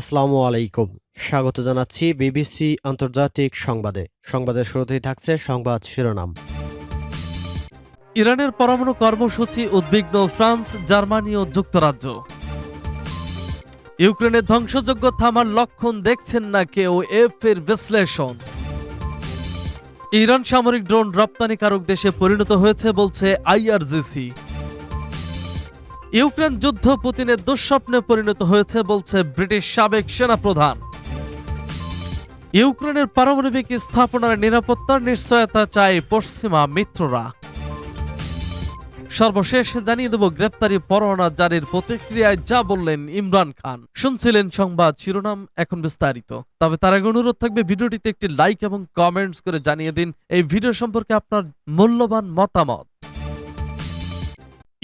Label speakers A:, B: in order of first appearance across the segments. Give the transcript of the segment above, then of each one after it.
A: আসসালামু আলাইকুম। স্বাগত জানাচ্ছি বিবিসি আন্তর্জাতিক সংবাদে। সংবাদের শুরুতেই থাকছে সংবাদ শিরোনাম।
B: ইরানের পরমাণু কর্মসূচি উদ্বিগ্ন ফ্রান্স, জার্মানি ও যুক্তরাজ্য। ইউক্রেনের ধ্বংসযোগ্য থামার লক্ষণ দেখছেন না কেউ এফ এর বিশ্লেষণ। ইরান সামরিক ড্রোন রপ্তানিকারক দেশে পরিণত হয়েছে বলছে আইআরজিসি। ইউক্রেন যুদ্ধ পুতিনের দুঃস্বপ্নে পরিণত হয়েছে বলছে ব্রিটিশ সাবেক সেনাপ্রধান। ইউক্রেনের পারমাণবিক স্থাপনার নিরাপত্তার নিশ্চয়তা চায় পশ্চিমা মিত্ররা। সর্বশেষ জানিয়ে দেব, গ্রেপ্তারি পরোয়ানা জারির প্রতিক্রিয়ায় যা বললেন ইমরান খান। শুনছিলেন সংবাদ শিরোনাম, এখন বিস্তারিত। তবে তার আগে অনুরোধ থাকবে, ভিডিওটিতে একটি লাইক এবং কমেন্টস করে জানিয়ে দিন। এই ভিডিও সম্পর্কে আপনার মূল্যবান মতামত।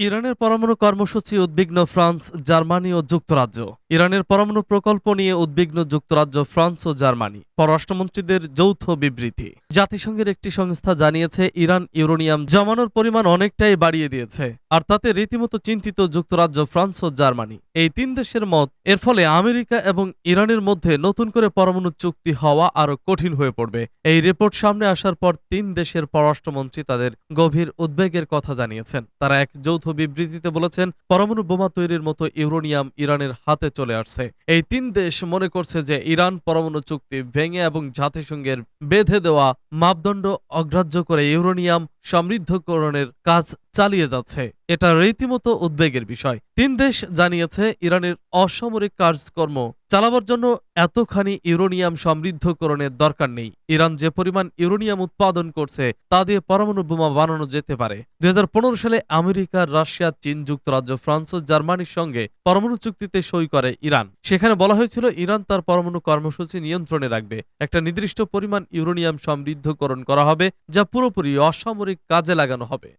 B: ইরানের পরমাণু কর্মসূচি উদ্বিগ্ন ফ্রান্স, জার্মানি ও যুক্তরাজ্য। ইরানের পরমাণু প্রকল্প নিয়ে উদ্বিগ্ন যুক্তরাজ্য, ফ্রান্স ও জার্মানি। পররাষ্ট্রমন্ত্রীদের যৌথ বিবৃতি। জাতিসংঘের একটি সংস্থা জানিয়েছে, ইরান ইউরেনিয়াম জমানোর পরিমাণ অনেকটাই বাড়িয়ে দিয়েছে, আর তাতে রীতিমতো চিন্তিত যুক্তরাজ্য, ফ্রান্স ও জার্মানি। এই তিন দেশের মত, এর ফলে আমেরিকা এবং ইরানের মধ্যে নতুন করে পরমাণু চুক্তি হওয়া আরও কঠিন হয়ে পড়বে। এই রিপোর্ট সামনে আসার পর তিন দেশের পররাষ্ট্রমন্ত্রী তাদের গভীর উদ্বেগের কথা জানিয়েছেন। তারা এক যৌথ বিবৃতিতে বলেছেন, পরমাণু বোমা তৈরির মতো ইউরোনিয়াম ইরানের হাতে চলে আসছে। এই তিন দেশ মনে করছে যে ইরান পরমাণু চুক্তি ভেঙে এবং জাতিসংঘের বেঁধে দেওয়া মাপদণ্ড অগ্রাহ্য করে ইউরেনিয়াম সমৃদ্ধকরণের কাজ চালিয়ে যাচ্ছে। এটা রীতিমতো উদ্বেগের বিষয়। তিন দেশ জানিয়েছে ইরানের অসামরিক কাজকর্ম চালাবার জন্য এতখানি ইউরেনিয়াম সমৃদ্ধকরণের দরকার নেই। ইরান যে পরিমাণ ইউরেনিয়াম উৎপাদন করছে, তা দিয়ে পরমাণু বোমা বানানো যেতে পারে। দুই হাজার পনেরো সালে আমেরিকা, রাশিয়া, চীন যুক্তরাজ্য, ফ্রান্স ও জার্মানির সঙ্গে পরমাণু চুক্তিতে সই করে ইরান। সেখানে বলা হয়েছিল ইরান তার পরমাণু কর্মসূচি নিয়ন্ত্রণে রাখবে। একটা নির্দিষ্ট পরিমাণ ইউরোনিয়াম সমৃদ্ধকরণ করা হবে, যা পুরোপুরি অসামরিক কাজে লাগানো হবে।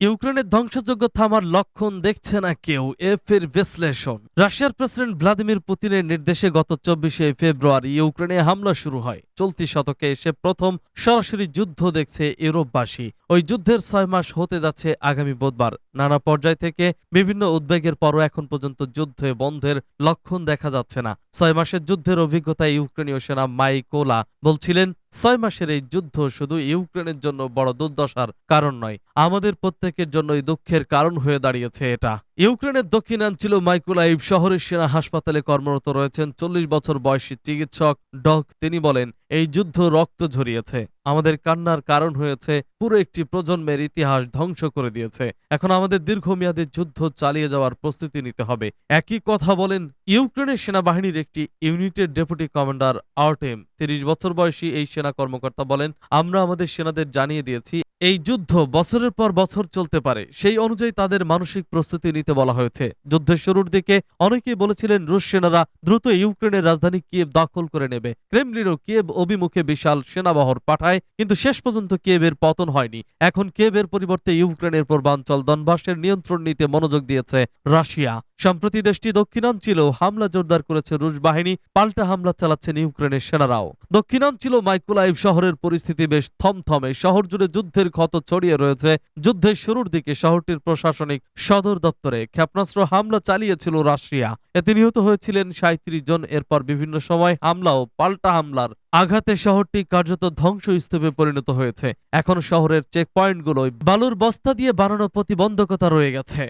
B: ইউক্রেনের ধ্বংসযোগ্য থামার লক্ষণ দেখছে না কেউ এফ এর বিশ্লেষণ। রাশিয়ার প্রেসিডেন্ট ভ্লাদিমির পুতিনের নির্দেশে গত চব্বিশে ফেব্রুয়ারি ইউক্রেনে হামলা শুরু হয়। চলতি শতকে এসে প্রথম সরাসরি যুদ্ধ দেখছে ইউরোপবাসী। ওই যুদ্ধের ছয় মাস হতে যাচ্ছে আগামী বুধবার। নানা পর্যায় থেকে বিভিন্ন উদ্বেগের পরও এখন পর্যন্ত যুদ্ধে বন্ধের লক্ষণ দেখা যাচ্ছে না। ছয় মাসের যুদ্ধের অভিজ্ঞতায় ইউক্রেনীয় সেনা মাইকোলা বলছিলেন ছয় মাসের এই যুদ্ধ শুধু ইউক্রেনের জন্য বড় দুর্দশার কারণ নয়, আমাদের প্রত্যেকের জন্যই দুঃখের কারণ হয়ে দাঁড়িয়েছে এটা। ইউক্রেনের দক্ষিণাঞ্চল মাইকোলাইভ শহরের সেনা হাসপাতালে কর্মরত রয়েছেন চল্লিশ বছর বয়সী চিকিৎসক ডক তিনি বলেন, এই যুদ্ধ রক্ত ঝরিয়েছে। আমাদের কান্নার কারণ হয়েছে, পুরো একটি প্রজন্মের ইতিহাস ধ্বংস করে দিয়েছে। এখন আমাদের দীর্ঘমেয়াদী যুদ্ধ চালিয়ে যাওয়ার প্রস্তুতি নিতে হবে। একই কথা বলেন ইউক্রেনের সেনাবাহিনীর একটি ইউনিটের ডেপুটি কমান্ডার আর্টেম। তিরিশ বছর বয়সী এই সেনা কর্মকর্তা বলেন, আমরা আমাদের সেনাদের জানিয়ে দিয়েছি এই যুদ্ধ বছরের পর বছর চলতে পারে। সেই অনুযায়ী তাদের মানসিক প্রস্তুতি নিতে বলা হয়েছে। যুদ্ধের শুরুর দিকে অনেকেই বলেছিলেন রুশ সেনারা দ্রুত ইউক্রেনের রাজধানী কিয়েভ দখল করে নেবে। ক্রেমলিনও কিয়েভ অভিমুখে বিশাল সেনাবহর পাঠায়, কিন্তু শেষ পর্যন্ত কিয়েভের পতন হয়নি। এখন কিয়েভের পরিবর্তে ইউক্রেনের পূর্বাঞ্চল দনবাসের নিয়ন্ত্রণ নিতে মনোযোগ দিয়েছে রাশিয়া। সম্প্রতি দেশটি দক্ষিণাঞ্চলেও হামলা জোরদার করেছে রুশ বাহিনী, পাল্টা হামলা চালাচ্ছেন ইউক্রেনের সেনারাও। দক্ষিণাঞ্চল মাইকোলাইভ শহরের পরিস্থিতি বেশ থমথমে। শহর জুড়ে যুদ্ধের ক্ষত ছড়িয়ে রয়েছে। যুদ্ধের শুরুর দিকে শহরটির প্রশাসনিক সদর দপ্তরে ক্ষেপণাস্ত্র হামলা চালিয়েছিল রাশিয়া। এতে নিহত হয়েছিলেন সাঁত্রিশ জন। এরপর বিভিন্ন সময় হামলা ও পাল্টা হামলার আঘাতে শহরটি কার্যত ধ্বংসস্তূপে পরিণত হয়েছে। এখন শহরের চেকপয়েন্টগুলোয় বালুর বস্তা দিয়ে বানানো প্রতিবন্ধকতা রয়ে গেছে।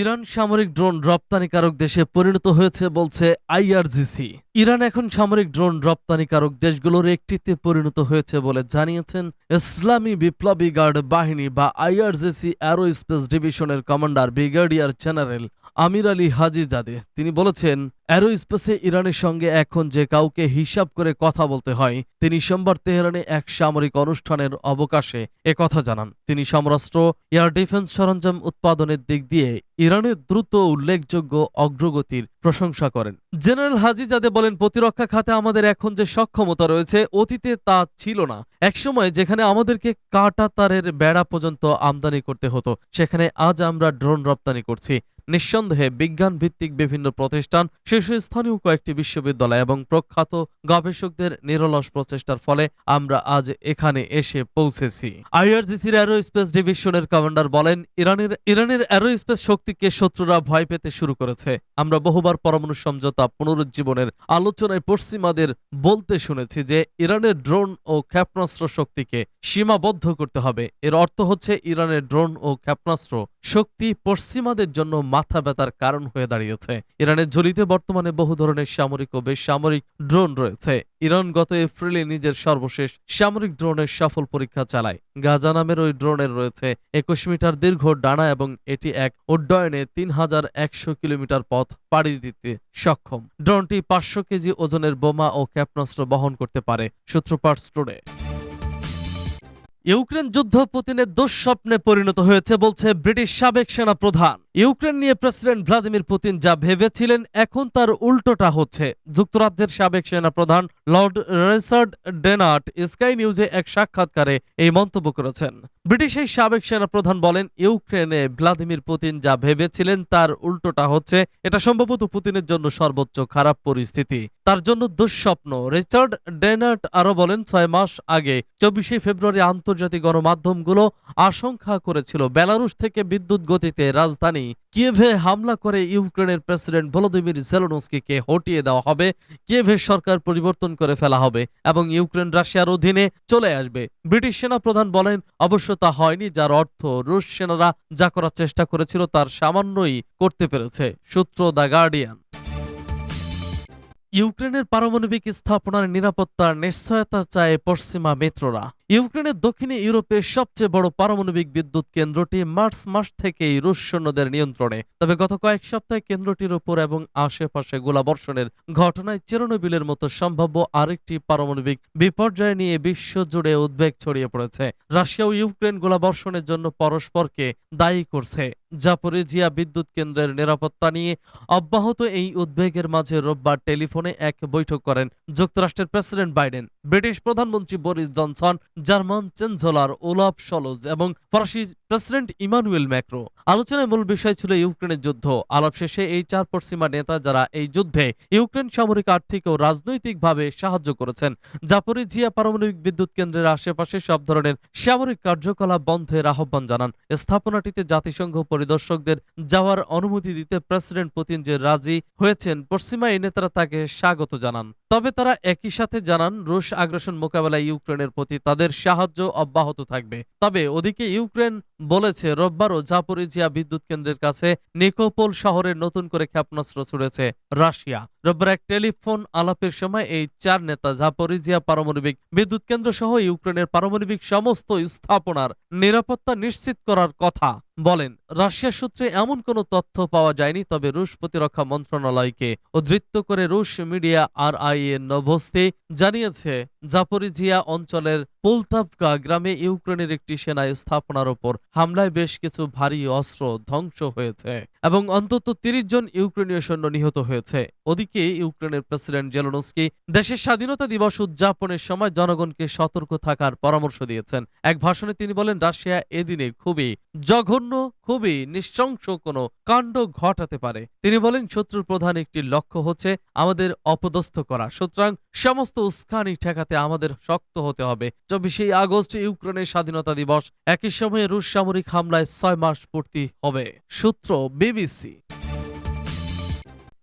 B: ইরান সামরিক ড্রোন রপ্তানিকারক দেশে পরিণত হয়েছে বলছে আইআরজিসি। ইরান এখন সামরিক ড্রোন রপ্তানিকারক দেশগুলোর একটিতে পরিণত হয়েছে বলে জানিয়েছেন ইসলামী বিপ্লবী গার্ড বাহিনী বা আইআরজিসি অ্যারো স্পেস ডিভিশনের commander brigadier general Amir Ali Hajizadeh. তিনি বলেছেন অ্যারোস্পেসে ইরানের সঙ্গে এখন যে কাউকে হিসাব করে কথা বলতে হয়, তিনি সোমবার তেহরানে এক সামরিক অনুষ্ঠানের অবকাশে কথা জানান। তিনি সমরাষ্ট্র এয়ার ডিফেন্স সরঞ্জাম উৎপাদনের দিক দিয়ে ইরানের দ্রুত উল্লেখযোগ্য অগ্রগতির প্রশংসা করেন। জেনারেল হাজিজাদে বলেন, প্রতিরক্ষা খাতে আমাদের এখন যে সক্ষমতা রয়েছে, অতীতে তা ছিল না। একসময় যেখানে আমাদেরকে কাটা তারের বেড়া পর্যন্ত আমদানি করতে হতো, সেখানে আজ আমরা ড্রোন রপ্তানি করছি। নিঃসন্দেহে বিজ্ঞান ভিত্তিক বিভিন্ন প্রতিষ্ঠান, শীর্ষস্থানীয় কয়েকটি বিশ্ববিদ্যালয় এবং প্রখ্যাত গবেষকদের নিরলস প্রচেষ্টার ফলে আমরা আজ এখানে এসে পৌঁছেছি। আইআরজিসির অ্যারোস্পেস ডিভিশনের কমান্ডার বলেন, ইরানের ইরানের অ্যারোস্পেস শক্তিকে শত্রুরা ভয় পেতে শুরু করেছে। আমরা বহুবার পরমাণু সমঝোতা, পুনরুজ্জীবনের আলোচনায় পশ্চিমাদের বলতে শুনেছি যে ইরানের ড্রোন ও ক্ষেপণাস্ত্র শক্তিকে সীমাবদ্ধ করতে হবে। এর অর্থ হচ্ছে, ইরানের ড্রোন ও ক্ষেপণাস্ত্র শক্তি পশ্চিমাদের জন্য মাথা ব্যথার কারণ হয়ে দাঁড়িয়েছে। ইরানের ঝুলিতে বর্তমানে বহু ধরনের সামরিক ও বেসামরিক ড্রোন রয়েছে। ইরান গত এপ্রিলে নিজের সর্বশেষ সামরিক ড্রোনের সফল পরীক্ষা চালায়। গাজা নামের ওই ড্রোনের রয়েছে একুশ মিটার দীর্ঘ ডানা এবং এটি এক উড্ডয়নে তিন হাজার একশো কিলোমিটার পথ পাড়ি দিতে সক্ষম। ড্রোনটি পাঁচশো কেজি ওজনের বোমা ও ক্ষেপণাস্ত্র বহন করতে পারে সূত্রপাত স্টোরে। ইউক্রেন যুদ্ধ পুতিনের দুঃস্বপ্নে পরিণত হয়েছে বলছে ব্রিটিশ সাবেক সেনা প্রধান ইউক্রেন নিয়ে প্রেসিডেন্ট ভ্লাদিমির পুতিন যা ভেবেছিলেন, এখন তার উল্টোটা হচ্ছে। যুক্তরাজ্যের সাবেক সেনা প্রধান লর্ড রেসার্ড ডেনার্ট স্কাই নিউজে এক সাক্ষাৎকারে এই মন্তব্য করেছেন। ব্রিটিশ এই সাবেক সেনা প্রধান বলেন, ইউক্রেনে ভ্লাদিমির পুতিন যা ভেবেছিলেন, তার উল্টোটা হচ্ছে, এটা সম্ভবত পুতিনের জন্য সর্বোচ্চ খারাপ পরিস্থিতি। তার জন্য দুঃস্বপ্ন। রিচার্ড ডেনার্ট আরও বলেন, ছয় মাস আগে, চব্বিশে ফেব্রুয়ারি আন্তর্জাতিক গণমাধ্যমগুলো আশঙ্কা করেছিল, বেলারুশ থেকে বিদ্যুৎ গতিতে রাজধানী কিয়েভে হামলা করে ইউক্রেনের প্রেসিডেন্ট ভলোদিমির জেলনস্কিকে হটিয়ে দেওয়া হবে কিয়েভের সরকার পরিবর্তন করে ফেলা হবে এবং ইউক্রেন রাশিয়ার অধীনে চলে আসবে। ব্রিটিশ সেনা প্রধান বলেন, অবশ্য তা হয়নি, যার অর্থ রুশ সেনারা যা করার চেষ্টা করেছিল তার সামান্যই করতে পেরেছে, সূত্র দ্য গার্ডিয়ান। ইউক্রেনের পারমাণবিক স্থাপনার নিরাপত্তার নিশ্চয়তা চায় পশ্চিমা মিত্ররা। ইউক্রেনের দক্ষিণে ইউরোপের সবচেয়ে বড় পারমাণবিক বিদ্যুৎ কেন্দ্রটি মার্চ মাস থেকেই রুশ সৈন্যদের নিয়ন্ত্রণে। তবে গত কয়েক সপ্তাহে কেন্দ্রটির উপর এবং আশেপাশে গোলাবর্ষণের ঘটনায় চেরোনোবিলের মতো সম্ভাব্য আরেকটি পারমাণবিক বিপর্যয় নিয়ে বিশ্বজুড়ে উদ্বেগ ছড়িয়ে পড়েছে। রাশিয়া ও ইউক্রেন গোলাবর্ষণের জন্য পরস্পরকে দায়ী করছে। জাপোরিজিয়া বিদ্যুৎ কেন্দ্রের নিরাপত্তা নিয়ে অব্যাহত এই উদ্বেগের মাঝে রোববার টেলিফোনে এক বৈঠক করেন যুক্তরাষ্ট্রের প্রেসিডেন্ট বাইডেন। ব্রিটিশ প্রধানমন্ত্রী Boris Johnson German chancellor Olaf Scholz এবং ফরাসি প্রেসিডেন্ট ইমানুয়েল ম্যাক্রো। আলোচনায় মূল বিষয় ছিল ইউক্রেনের যুদ্ধ। আলাপ শেষে এই চার পশ্চিমা নেতা যারা এই যুদ্ধে ইউক্রেন সামরিক আর্থিক ও রাজনৈতিকভাবে সাহায্য করেছেন, জাপোরিজিয়া পারমাণবিক বিদ্যুৎ কেন্দ্রের আশেপাশে সব ধরনের সামরিক কার্যকলাপ বন্ধের আহ্বান জানান। স্থাপনাটিতে জাতিসংঘ পরিদর্শকদের যাওয়ার অনুমতি দিতে প্রেসিডেন্ট পুতিন যে রাজি হয়েছেন, পশ্চিমা এই নেতারা তাকে স্বাগত জানান। তবে তারা একই সাথে জানান, রুশ আগ্রাসন মোকাবেলায় ইউক্রেনের প্রতি তাদের সাহায্য অব্যাহত থাকবে। তবে ওদিকে ইউক্রেন বলেছে রোববারও জাপোরিজিয়া বিদ্যুৎ কেন্দ্রের কাছে নিকোপোল শহরে নতুন করে ক্ষেপণাস্ত্র ছুড়েছে রাশিয়া। রোববার এক টেলিফোন আলাপের সময় এই চার নেতা, জাপোরিজিয়া পারমাণবিক বিদ্যুৎ কেন্দ্র সহ ইউক্রেনের পারমাণবিক সমস্ত স্থাপনার নিরাপত্তা নিশ্চিত করার কথা বলেন রাশিয়ার সূত্রে এমন কোনো তথ্য পাওয়া যায়নি, তবে রুশ প্রতিরক্ষা মন্ত্রণালয়কে উদ্ধৃত করে রুশ মিডিয়া আর আই এ নভস্তি জানিয়েছে, জাপোরিজিয়া অঞ্চলের পোলতাভকা গ্রামে ইউক্রেনের একটি সেনা স্থাপনার ওপর হামলায় বেশ কিছু ভারী অস্ত্র ধ্বংস হয়েছে এবং অন্তত তিরিশ জন ইউক্রেনীয় সৈন্য নিহত হয়েছে। ওদিকে ইউক্রেনের প্রেসিডেন্ট জেলোনস্কি দেশের স্বাধীনতা দিবস উদযাপনের সময় জনগণকে সতর্ক থাকার পরামর্শ দিয়েছেন। এক ভাষণে তিনি বলেন, রাশিয়া এদিনে খুবই জঘন্য খুবই নিঃশংস কোনো কাণ্ড ঘটাতে পারে। তিনি বলেন, শত্রুর প্রধান একটি লক্ষ্য হচ্ছে আমাদের অপদস্থ করা। সুতরাং সমস্ত উস্কানি ঠেকাতে আমাদের শক্ত হতে হবে। চব্বিশে আগস্ট, ইউক্রেনের স্বাধীনতা দিবস। একই সময়ে রুশ সামরিক হামলায় ছয় মাস পূর্তি হবে। সূত্র বিবিসি।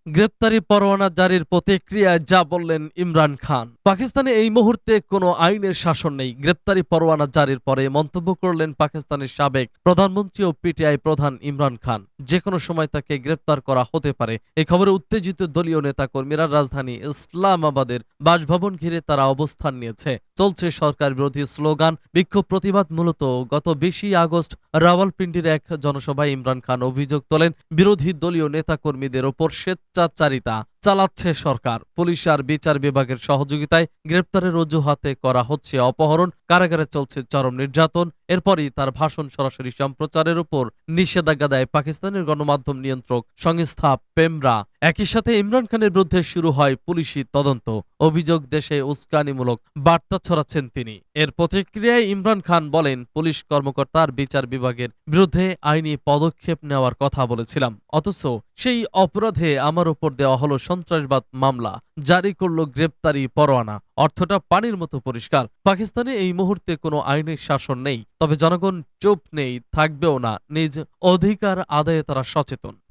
B: গ্রেপ্তারি পরোয়ানা জারির প্রতিক্রিয়ায় যা বললেন ইমরান খান। পাকিস্তানে এই মুহূর্তে কোনো আইনের শাসন নেই। গ্রেপ্তারি পরোয়ানা জারির পরে মন্তব্য করলেন পাকিস্তানের সাবেক প্রধানমন্ত্রী ও পিটিআই প্রধান ইমরান খান। যে কোনো সময় তাকে গ্রেপ্তার করা হতে পারে। এই খবরে উত্তেজিত দলীয় নেতাকর্মীরা রাজধানী ইসলামাবাদের বাসভবন ঘিরে তারা অবস্থান নিয়েছে। চলছে সরকার বিরোধী স্লোগান। বিক্ষোভ প্রতিবাদ মূলত গত বিশই আগস্ট রাওয়ালপিন্ডির এক জনসভায় ইমরান খান অভিযোগ তোলেন। বিরোধী দলীয় নেতাকর্মীদের ওপর স্বেচ্ছাচারিতা চালাচ্ছে সরকার। পুলিশ আর বিচার বিভাগের সহযোগিতায় গ্রেপ্তারের অজুহাতে করা হচ্ছে অপহরণ। কারাগারে চলছে চরম নির্যাতন। এরপরই তার ভাষণ সরাসরি সম্প্রচারের উপর নিষেধাজ্ঞা দেয় পাকিস্তানের গণমাধ্যম নিয়ন্ত্রক সংস্থা পেমরা। একই সাথে ইমরান খানের বিরুদ্ধে শুরু হয় পুলিশি তদন্ত। অভিযোগ দেশে উস্কানিমূলক বার্তা ছড়াচ্ছেন তিনি। এর প্রতিক্রিয়ায় ইমরান খান বলেন, পুলিশ কর্মকর্তার বিচার বিভাগের বিরুদ্ধে আইনি পদক্ষেপ নেওয়ার কথা বলেছিলাম। অথচ সেই অপরাধে আমার উপর দেওয়া হলো সন্ত্রাসবাদ মামলা জারি করল গ্রেপ্তারি পরোয়ানা। অর্থটা পানির মতো পরিষ্কার। পাকিস্তানে এই মুহূর্তে কোনো আইনের শাসন নেই। তবে জনগণ চুপ নেই, থাকবেও না। নিজ অধিকার আদায়ে তারা সচেতন।